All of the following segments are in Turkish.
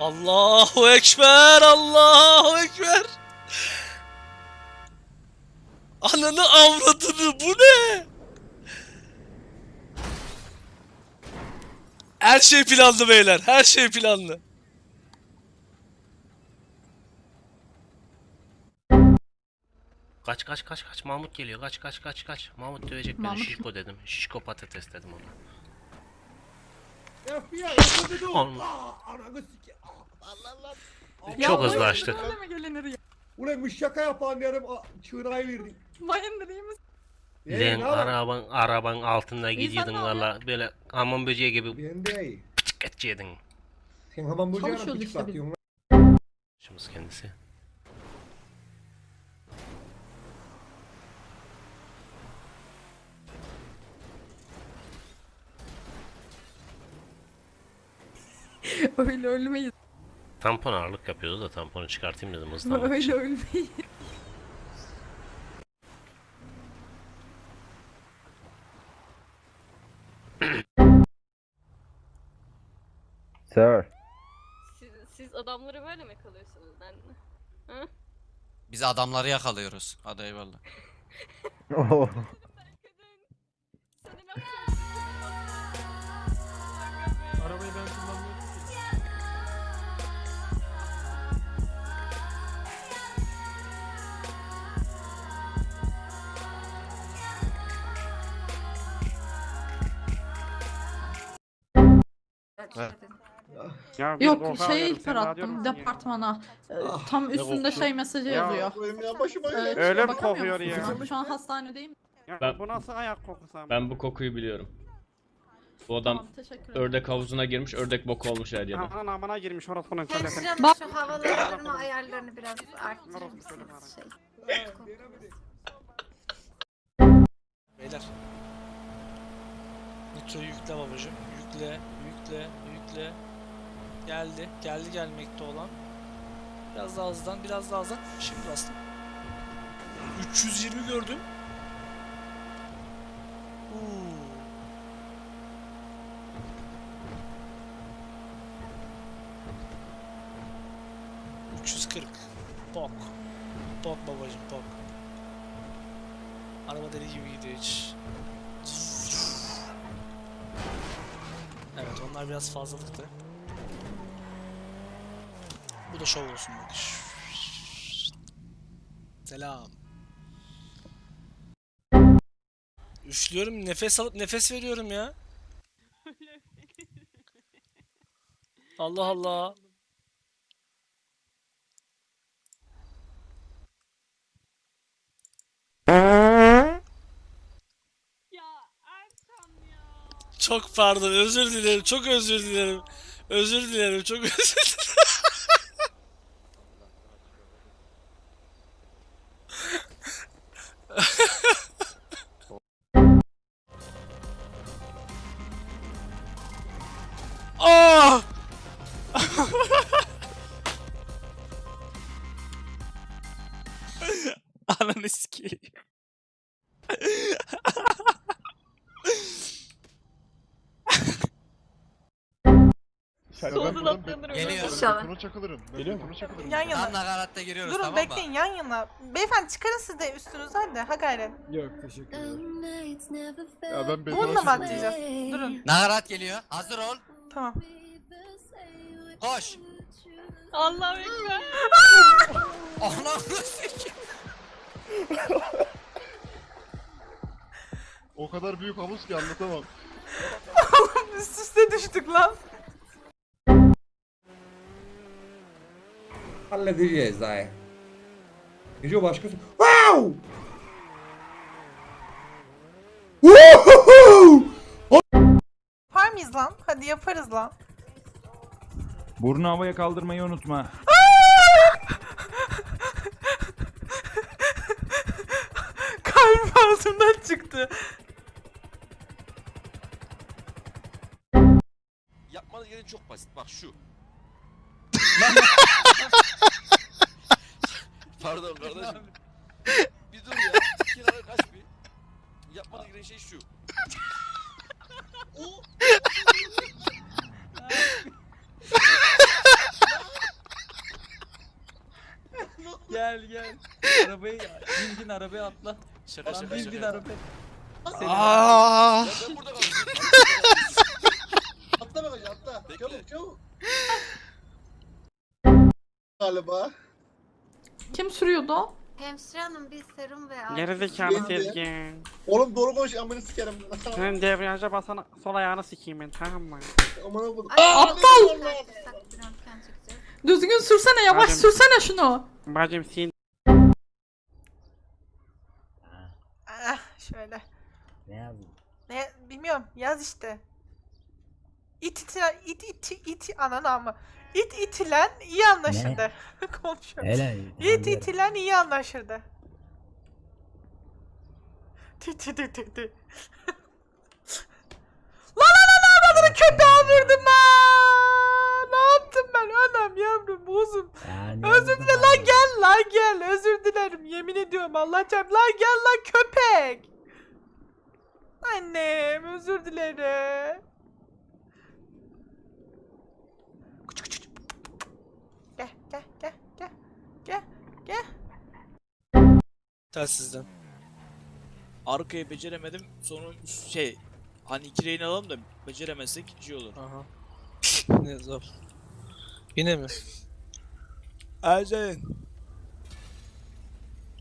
Allahu Ekber, Allahu Ekber. Ananı avradını bu ne? Her şey planlı beyler, her şey planlı. Kaç kaç kaç kaç Mahmut geliyor kaç kaç kaç kaç Mahmut dövecek beni Mahmut şişko dedim şişko patates dedim ona FBI yakaladı. Oğlum. Aa, ananı sike. Allah Allah. çok hızlı açtı Öyle mi gelinir ya? Ulan bu şaka yapan derim. Çığırayı verdik. Bayındır iyi misin? Lan araban araban altında gidiyordun valla böyle hamam böceği gibi Ben de iyi. pıçık edecektin Sen hamam böceğine Çalışıyoruz işte biz. satıyorsun. Şımız kendisi Öyle ölmeyiz. tampon ağırlık yapıyordu da tamponu çıkartayım dedim hızlanmak Öyle için ölmeyiz. Sir. Siz, siz adamları böyle mi kalıyorsunuz lan? Hı? Biz adamları yakalıyoruz. Hadi eyvallah. Oh. Sana laf Ya biz Yok şey ihbar sen attım ya. departmana. Ee, Ah, Tam üstünde şey mesajı yazıyor. Benim ya Ee, öyle. Öyle mi bakamıyor kokuyor musun? ya? Şu an hastanedeyim. Ya Ben- bu nasıl ayak kokusu ama? Ben bu kokuyu biliyorum. Bu adam Tamam teşekkür ederim. ördek havuzuna girmiş, ördek boku olmuş her yere. Aman amına girmiş orospunun söylesene. Hemşirem Bak- şu havalandırma ayarlarını biraz arttırır mısınız? Şey. Beyler. Nitro yükle babacım. Yükle, yükle, yükle. Geldi, geldi gelmekte olan. Biraz daha hızlan, biraz daha hızlan. Şimdi bastım. 320 gördüm. Uuu. ...340. Bok. Bok babacım bok. Araba deli gibi gidiyor hiç. Onlar biraz fazlalıktı. Bu da şov olsun bak. Selam. Üflüyorum nefes alıp nefes veriyorum ya. Allah Allah. Çok pardon özür dilerim çok özür dilerim. Özür dilerim çok özür dilerim. Ah! Ananı sikeyim. Soldan atlanırım. Geliyor. İnşallah. çakılırım. Geliyor mu? Yan Tam yana. nakaratta giriyoruz Durun tamam mı? bekleyin yan yana. Beyefendi çıkarın siz de üstünüzden de. Ha gayret. Yok teşekkür ederim. Ya ben Bununla mı atlayacağız? Durun. Nakarat geliyor. Hazır ol. Tamam. Koş. Allahu Ekber. Ananı sikeyim. O kadar büyük havuz ki anlatamam. Üst üste düştük lan. Halledeceğiz daha. Gece başkası. Wow! Yapar mıyız lan? Hadi yaparız lan. Burnu havaya kaldırmayı unutma. Kalbim ağzımdan çıktı. Yapmanız gereken çok basit. Bak şu. Pardon kardeşim. bir dur ya. Kenara kaç bir. Yapmanız gereken şey şu. O. Gel gel. Arabayı bin bin arabaya atla. Şaka Lan şaka bin şaka. bin arabaya. Ya ben burada kaldım. Atla bagajı atla. Bekle. Çabuk çabuk. Galiba. Kim sürüyordu o? Hemşire hanım bir serum ve Gerizekalı Yendi. Sezgin. Oğlum doğru konuş amını sikerim. Senin debriyaja basana sol ayağını sikeyim ben tamam mı? Amına koydum. Aptal! Düzgün sürsene yavaş Adem. sürsene şunu. Bacım sin Ah, şöyle. Ne bilmiyorum yaz işte. İt itilen it it it ananı ama. İt itilen iyi anlaşırdı. Konuşuyorum. İt itilen iyi anlaşırdı. Tü tü tü tü tü. Lan lan lan avradını köpeğe vurdum ha. Ne yaptım ben anam yavrum bozum. Özür dilerim lan gel lan gel özür dilerim yemin ediyorum Allah çarpsın lan gel lan köpek. Annem özür dilerim. Küçük küçük. Gel gel gel gel gel gel. Telsizden. Arkayı beceremedim. Sonra üst- şey hani iki rehin alalım da beceremezsek ikinci olur. Aha. ne zor. Yine mi? Aşağı in.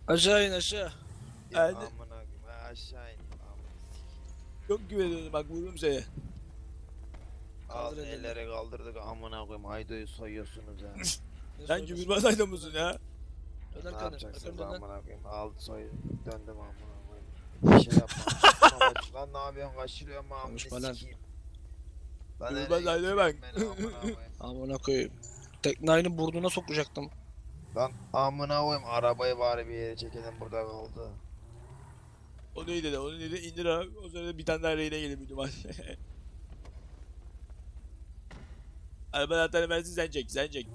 Aşağı in aşağı. Hadi. aşağı in. Çok güveniyordum bak vururum seni. Al Kaldır elini. elleri kaldırdık amına koyayım Aydo'yu soyuyorsunuz ya. Sen cübürmez ayda mısın ya? Ne Döner kanı. yapacaksınız Döner. amına koyayım? Al soy döndüm amına koyayım. Bir şey yapma. Lan ne yapıyorsun kaçırıyor mu amına Konuşma lan. sikeyim. Lan Yürü nereye bak. götürüyorsun beni amına koyayım? Amına koyayım. Teknayını burnuna sokacaktım. Lan amına koyayım arabayı bari bir yere çekelim burada kaldı. O neydi de, o neydi? İndir abi. O sırada bir tane daha reyne gelip büyüdüm hadi. Araba anahtarını versin sen çek, sen çek.